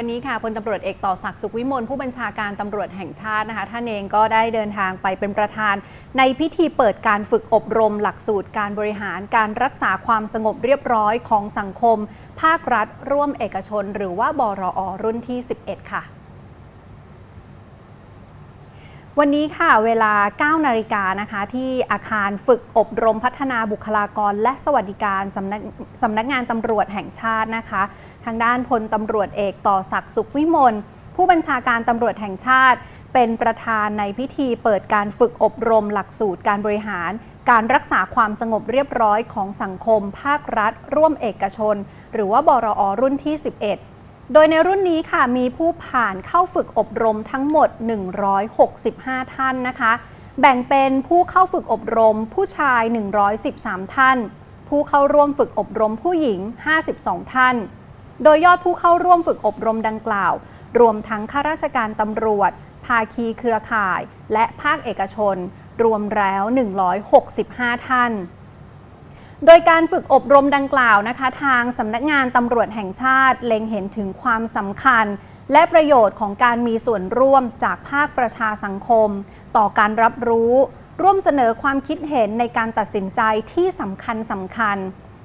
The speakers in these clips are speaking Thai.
วันนี้ค่ะพลตำรวจเอกต่อศักดิ์สุขวิมลผู้บัญชาการตำรวจแห่งชาตินะคะ ท่านเองก็ได้เดินทางไปเป็นประธาน ในพิธีเปิดการฝึกอบรมหลักสูตร การบริหารการรักษาความสงบเรียบร้อยของสังคม ภาครัฐร่วมเอกชน หรือว่าบรอรุ่นที่ 11 ค่ะ วันนี้ค่ะเวลา 9 นาฬิกานะคะที่อาคารฝึกอบรมพัฒนาบุคลากร และสวัสดิการสำนักสำนักงานตำรวจแห่งชาตินะคะ ทางด้านพลตำรวจเอกต่อศักดิ์สุขวิมลผู้บัญชาการตำรวจแห่งชาติ เป็นประธานในพิธีเปิดการฝึกอบรมหลักสูตรการบริหาร การรักษาความสงบเรียบร้อยของสังคม ภาครัฐ ร่วมเอกชน หรือว่าบรอรุ่นที่ 11 โดยในรุ่นนี้ค่ะมีผู้ผ่านเข้าฝึกอบรมทั้งหมด 165 ท่านนะคะ แบ่งเป็นผู้เข้าฝึกอบรมผู้ชาย 113 ท่าน ผู้เข้าร่วมฝึกอบรมผู้หญิง 52 ท่าน โดยยอดผู้เข้าร่วมฝึกอบรมดังกล่าว รวมทั้งข้าราชการตำรวจ ภาคีเครือข่าย และภาคเอกชน รวมแล้ว 165 ท่าน โดยการฝึกอบรมดังกล่าวนะคะ ทางสำนักงานตำรวจแห่งชาติ เล็งเห็นถึงความสำคัญ และประโยชน์ของการมีส่วนร่วมจากภาคประชาสังคม ต่อการรับรู้ ร่วมเสนอความคิดเห็นในการตัดสินใจที่สำคัญสำคัญ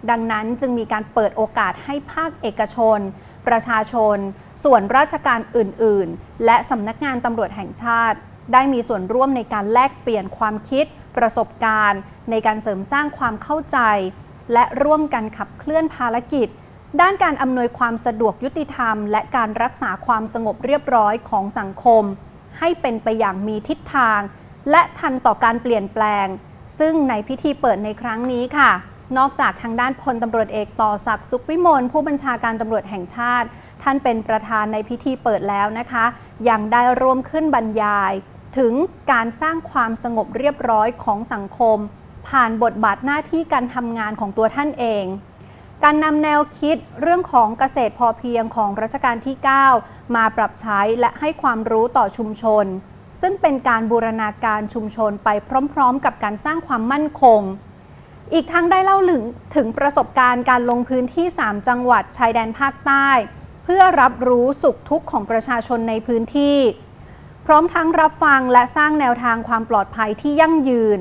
ดังนั้นจึงมีการเปิดโอกาสให้ภาคเอกชน ประชาชน ส่วนราชการอื่น ๆ และสำนักงานตำรวจแห่งชาติ ได้มีส่วนร่วมในการแลกเปลี่ยนความคิด ประสบการณ์ ในการเสริมสร้างความเข้าใจ และร่วมกันขับเคลื่อนภารกิจ ด้านการอำนวยความสะดวกยุติธรรม และการรักษาความสงบเรียบร้อยของสังคม ให้เป็นไปอย่างมีทิศทาง และทันต่อการเปลี่ยนแปลง ซึ่งในพิธีเปิดในครั้งนี้ค่ะนอกจากทางด้านพลตำรวจเอกต่อศักดิ์สุขวิมลผู้บัญชาการตำรวจแห่งชาติ ท่านเป็นประธานในพิธีเปิดแล้วนะคะ ยังได้ร่วมขึ้นบรรยาย ถึงการสร้างความสงบเรียบร้อยของสังคม ผ่านบทบาทหน้าที่การทำงานของตัวท่านเอง การนำแนวคิดเรื่องของเกษตรพอเพียงของรัชกาลที่ 9 มาปรับใช้และให้ความรู้ต่อชุมชน ซึ่งเป็นการบูรณาการชุมชนไปพร้อมๆ กับการสร้างความมั่นคง อีกทั้งได้เล่าถึงถึงประสบการณ์การลงพื้นที่ 3 จังหวัดชายแดนภาคใต้ เพื่อรับรู้สุขทุกข์ของประชาชนในพื้นที่ พร้อมทั้งรับฟังและสร้างแนวทางความปลอดภัยที่ยั่งยืน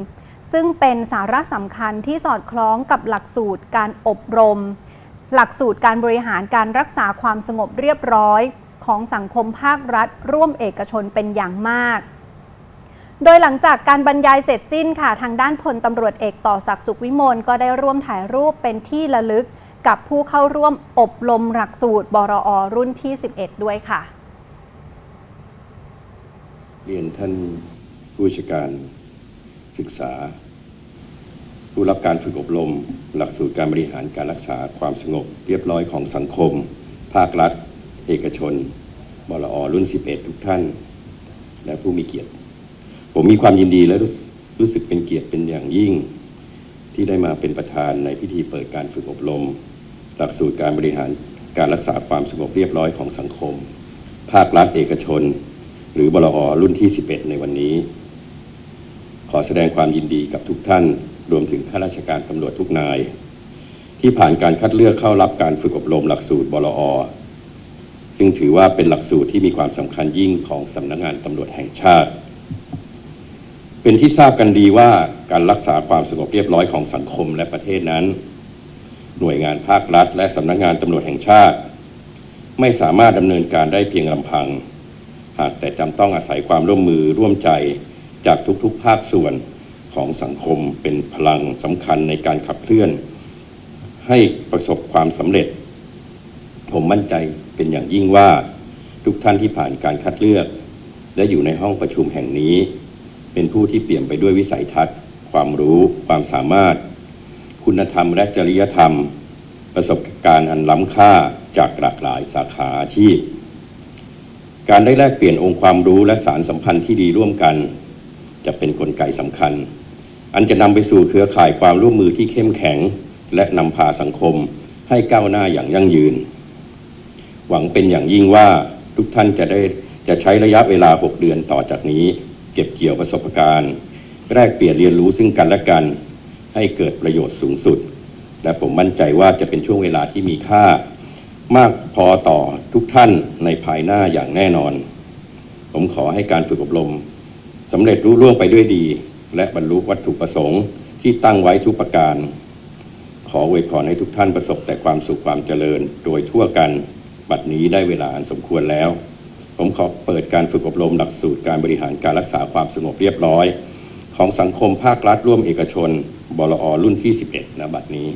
ซึ่งเป็นสาระสำคัญที่สอดคล้องกับหลักสูตรการอบรม หลักสูตรการบริหารการรักษาความสงบเรียบร้อย ของสังคมภาครัฐ ร่วมเอกชนเป็นอย่างมาก โดยหลังจากการบรรยายเสร็จสิ้นค่ะทางด้านพลตำรวจเอกต่อศักดิ์สุขวิมลก็ได้ร่วมถ่ายรูปเป็นที่ระลึกกับผู้เข้าร่วมอบรมหลักสูตรบรอรุ่นที่ 11 ด้วยค่ะ เรียนท่านผู้ชการศึกษา ผู้รับการฝึกอบรม หลักสูตรการบริหารการรักษาความสงบ เรียบร้อยของสังคม ภาครัฐ เอกชนบลอรุ่น 11 ทุกท่าน และผู้มีเกียรติ ผมมีความยินดีและรรู้สึกเป็นเกียรติเป็นอย่างยิ่ง ที่ได้มาเป็นประธานในพิธีเปิดการฝึกอบรม หลักสูตรการบริหารการรักษาความสงบเรียบร้อยของสังคม ภาครัฐเอกชน หรือบลอรุ่นที่ 11 ในวันนี้ ขอแสดงความยินดีกับทุกท่าน รวมถึงข้าราชการตำรวจทุกนาย ที่ผ่านการคัดเลือกเข้ารับการฝึกอบรมหลักสูตรบลอซึ่งถือว่าเป็นหลักสูตรที่มีความสำคัญยิ่งของสำนักงานตำรวจแห่งชาติ เป็นที่ทราบกันดีว่าการรักษาความสงบเรียบร้อยของสังคมและประเทศนั้น หน่วยงานภาครัฐ และสำนักงานตำรวจแห่งชาติ ไม่สามารถดำเนินการได้เพียงลำพัง หากแต่จำต้องอาศัยความร่วมมือร่วมใจจากทุกๆ ภาคส่วนของสังคมเป็นพลังสำคัญในการขับเคลื่อน ให้ประสบความสำเร็จ ผมมั่นใจเป็นอย่างยิ่งว่าทุกท่านที่ผ่านการคัดเลือก และอยู่ในห้องประชุมแห่งนี้ เป็นผู้ที่เปี่ยมไปด้วยวิสัยทัศน์ ความรู้ ความสามารถ คุณธรรมและจริยธรรม ประสบการณ์อันล้ำค่าจากหลากหลายสาขาอาชีพ การได้แลกเปลี่ยนองค์ความรู้และสารสัมพันธ์ที่ดีร่วมกัน จะเป็นนกลไกสำคัญ อันจะนำไปสู่เครือข่ายความร่วมมือที่เข้มแข็ง และนำพาสังคมให้ก้าวหน้าอย่างยั่งยืน หวังเป็นอย่างยิ่งว่าทุกท่านจะได้จะใช้ระยะเวลา 6 เดือนต่อจากนี้ เก็บเกี่ยวประสบการณ์ แลกเปลี่ยนเรียนรู้ซึ่งกันและกัน ให้เกิดประโยชน์สูงสุด และผมมั่นใจว่าจะเป็นช่วงเวลาที่มีค่า มากพอต่อทุกท่านในภายหน้าอย่างแน่นอน ผมขอให้การฝึกอบรมสำเร็จรุ่ร่วงไปด้วยดี และบรรลุวัตถุประสงค์ที่ตั้งไว้ทุกประการ ขออวยพรให้ทุกท่านประสบแต่ความสุขความเจริญโดยทั่วกัน บัดนี้ได้เวลาอันสมควรแล้ว ผมขอเปิดการฝึกอบรมหลักสูตรการบริหารการรักษาความสงบเรียบร้อย ของสังคมภาครัฐร่วมเอกชน บลอรุ่นที่ 11ณบัดนี้